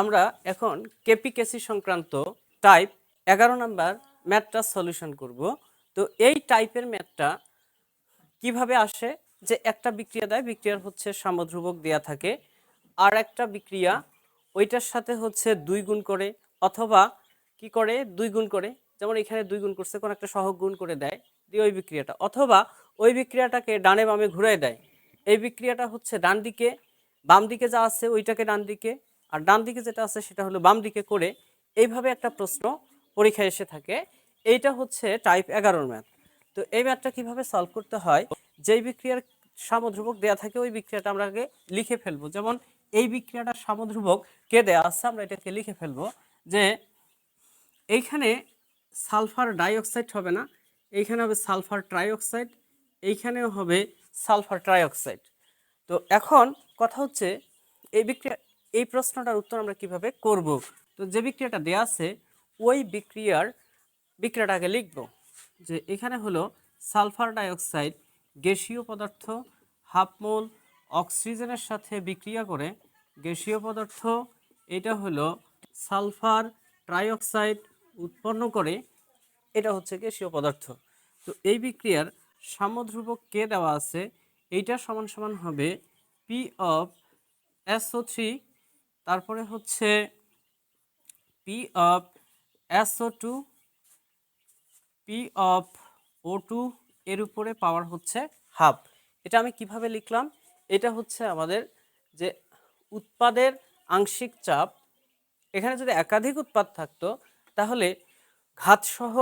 আমরা এখন কেপিকেসি সংক্রান্ত টাইপ এগারো নাম্বার ম্যাথটা সলিউশন করব। তো এই টাইপের ম্যাথটা কীভাবে আসে? যে একটা বিক্রিয়া দেয়, বিক্রিয়ার হচ্ছে সামধ্রুবক দেয়া থাকে। আর একটা বিক্রিয়া ওইটার সাথে হচ্ছে দুই গুণ করে অথবা কি করে? দুই গুণ করে। যেমন এখানে দুই গুণ করছে, কোন একটা সহগ গুণ করে দেয়, দিয়ে ওই বিক্রিয়াটা। অথবা ওই বিক্রিয়াটাকে ডানে বামে ঘুরাই দেয়। এই বিক্রিয়াটা হচ্ছে ডান দিকে, বাম দিকে যা আছে ওইটাকে ডান দিকে আর ডান দিকে যেটা আছে সেটা হলো বাম দিকে করে এইভাবে একটা প্রশ্ন পরীক্ষায় এসে থাকে। এইটা হচ্ছে টাইপ এগারোর ম্যাথ তো এই ম্যাথটা কীভাবে সলভ করতে হয়? যেই বিক্রিয়ার সামধ্রুবক দেয়া থাকে, ওই বিক্রিয়াটা আমরা আগে লিখে ফেলব। যেমন এই বিক্রিয়াটার সামধ্রুবক কে দেয়া আছে, আমরা এটাকে লিখে ফেলব যে এইখানে সালফার ডাইঅক্সাইড হবে না, এইখানে হবে সালফার ট্রাইঅক্সাইড, এইখানেও হবে সালফার ট্রাইঅক্সাইড। তো এখন কথা হচ্ছে, এই বিক্রিয়া এই প্রশ্নটার উত্তর আমরা কীভাবে করব? তো যে বিক্রিয়াটা দেয়া আছে, ওই বিক্রিয়ার বিক্রিয়াটা আগে লিখব যে এখানে হলো সালফার ডাইঅক্সাইড, গ্যাসীয় পদার্থ, হাফ মোল, অক্সিজেনের সাথে বিক্রিয়া করে গ্যাসীয় পদার্থ, এটা হলো সালফার ট্রাইঅক্সাইড উৎপন্ন করে এটা হচ্ছে গ্যাসীয় পদার্থ। তো এই বিক্রিয়ার সামধ্রুবক কে দেওয়া আছে? এইটা সমান সমান হবে পি অফ এসও থ্রি তারপরে হচ্ছে P of S O two P of O two এর উপরে পাওয়ার হচ্ছে হাফ এটা আমি কীভাবে লিখলাম? এটা হচ্ছে আমাদের যে উৎপাদের আংশিক চাপ। এখানে যদি একাধিক উৎপাদ থাকতো, তাহলে ঘাতসহ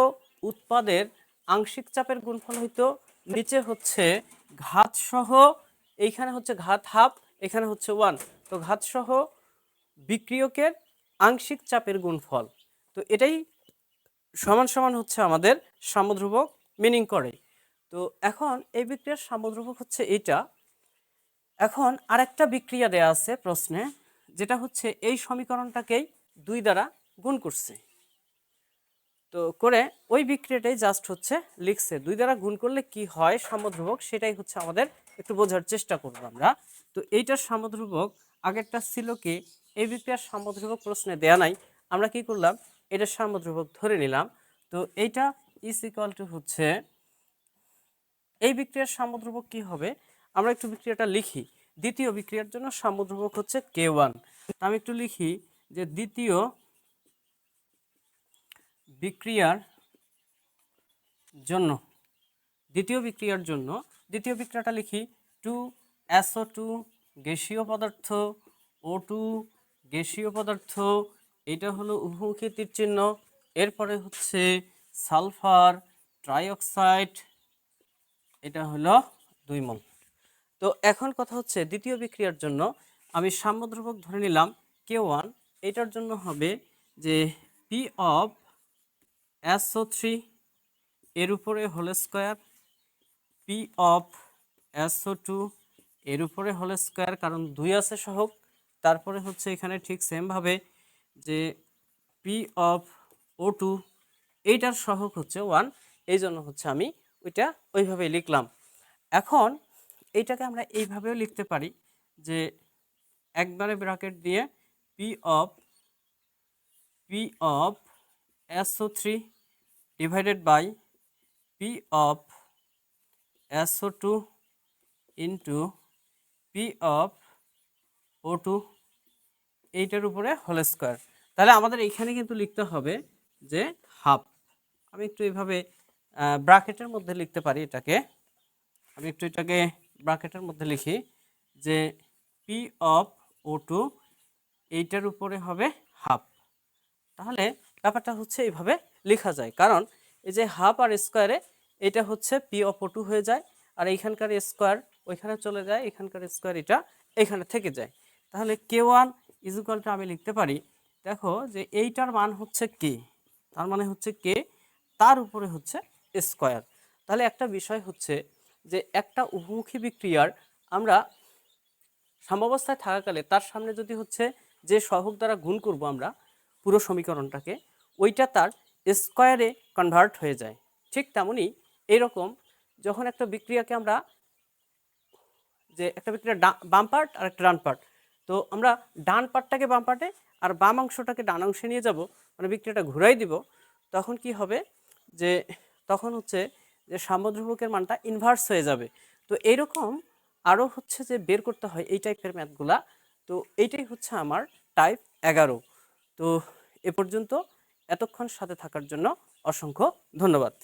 উৎপাদের আংশিক চাপের গুণফল হইতো। নিচে হচ্ছে ঘাতসহ, এইখানে হচ্ছে ঘাত হাফ এখানে হচ্ছে ওয়ান তো ঘাতসহ বিক্রিয়কের আংশিক চাপের গুণফল। তো এটাই সমান সমান হচ্ছে আমাদের সামধ্রুবক মিনিং করে। তো এখন এই বিক্রিয়ার সামধ্রুবক হচ্ছে এইটা। এখন আরেকটা বিক্রিয়া দেয়া আছে প্রশ্নে, যেটা হচ্ছে এই সমীকরণটাকেই দুই দ্বারা গুণ করছে। তো করে ওই বিক্রিয়াটাই জাস্ট হচ্ছে লিখছে। দুই দ্বারা গুণ করলে কি হয় সামধ্রুবক সেটাই হচ্ছে আমাদের একটু বোঝার চেষ্টা করব আমরা। তো এইটার সামধ্রুবক আগেরটা ছিল কি? এই বিক্রিয়ার সামধ্রুবক প্রশ্নে দেয়া নাই। আমরা কি করলাম? এটা সামধ্রুবক ধরে নিলাম। তো এইটা ইস ইকুয়াল টু হচ্ছে, এই বিক্রিয়ার সামুদ্রবক কি হবে? আমরা একটু বিক্রিয়াটা লিখি। দ্বিতীয় বিক্রিয়ার জন্য সামুদ্রবক হচ্ছে কে ওয়ান। আমি একটু লিখি যে দ্বিতীয় বিক্রিয়ার জন্য, দ্বিতীয় বিক্রিয়ার জন্য, দ্বিতীয় বিক্রিয়াটা লিখি টু এসও টু গ্যাসীয় পদার্থ ও টু গ্যাসীয় পদার্থ, এটা হলো উভমুখী তীর চিহ্ন। এরপরে হচ্ছে সালফার ট্রাইঅক্সাইড, এটা হলো দুই মল তো এখন কথা হচ্ছে দ্বিতীয় বিক্রিয়ার জন্য। আমি সাম্যদ্রবক ধরে নিলাম কে ওয়ান এটার জন্য হবে যে পি অফ এসও থ্রি এর উপরে whole square. P of S O two এর উপরে হোল স্কোয়ার, কারণ দুই আছে সহক তারপরে হচ্ছে এখানে ঠিক সেমভাবে যে পি অফ ও টু এইটার সহক হচ্ছে ওয়ান এই জন্য হচ্ছে আমি ওইটা ওইভাবেই লিখলাম। এখন এইটাকে আমরা এইভাবেও লিখতে পারি যে একবারে ব্র্যাকেট দিয়ে P of P of S O three divided by P of S O two into P of O two এইটার উপরে হোল স্কোয়ার। তাহলে আমাদের এইখানে কিন্তু লিখতে হবে যে হাফ। আমি একটু এইভাবে ব্রাকেটের মধ্যে লিখতে পারি এটাকে। আমি একটু এটাকে ব্রাকেটের মধ্যে লিখি যে পি অফ ও টু এইটার উপরে হবে হাফ। তাহলে ব্যাপারটা হচ্ছে এইভাবে লেখা যায়। কারণ এই যে হাফ আর স্কোয়ারে এটা হচ্ছে পি অফ ও টু হয়ে যায় আর এইখানকার স্কোয়ার ওইখানে চলে যায় এখানকার স্কোয়ার এটা এখানে থেকে যায়। তাহলে কে ওয়ান ইজুকালটা আমি লিখতে পারি, দেখো যে এইটার মান হচ্ছে কে তার মানে হচ্ছে কে তার উপরে হচ্ছে স্কোয়ার তাহলে একটা বিষয় হচ্ছে যে একটা উভমুখী বিক্রিয়ার আমরা সাম্যাবস্থায় থাকাকালে তার সামনে যদি হচ্ছে যে সহক দ্বারা গুণ করব আমরা পুরো সমীকরণটাকে, ওইটা তার স্কোয়ারে কনভার্ট হয়ে যায়। ঠিক তেমনই এইরকম যখন একটা বিক্রিয়াকে আমরা যে একটা বিক্রিয়ার ডা- বাম পার্ট আর একটা ডান পার্ট তো আমরা ডান পার্টটাকে বাম পার্টে আর বাম অংশটাকে ডান অংশে নিয়ে যাব মানে বিক্রিয়াটা ঘুরাই দিব। তখন কি হবে যে, তখন হচ্ছে যে সামুদ্রভুকের মানটা ইনভার্স হয়ে যাবে। তো এইরকম আরও হচ্ছে যে বের করতে হয় এই টাইপের ম্যাথগুলা তো এইটাই হচ্ছে আমার টাইপ এগারো। তো এ পর্যন্ত এতক্ষণ সাথে থাকার জন্য অসংখ্য ধন্যবাদ।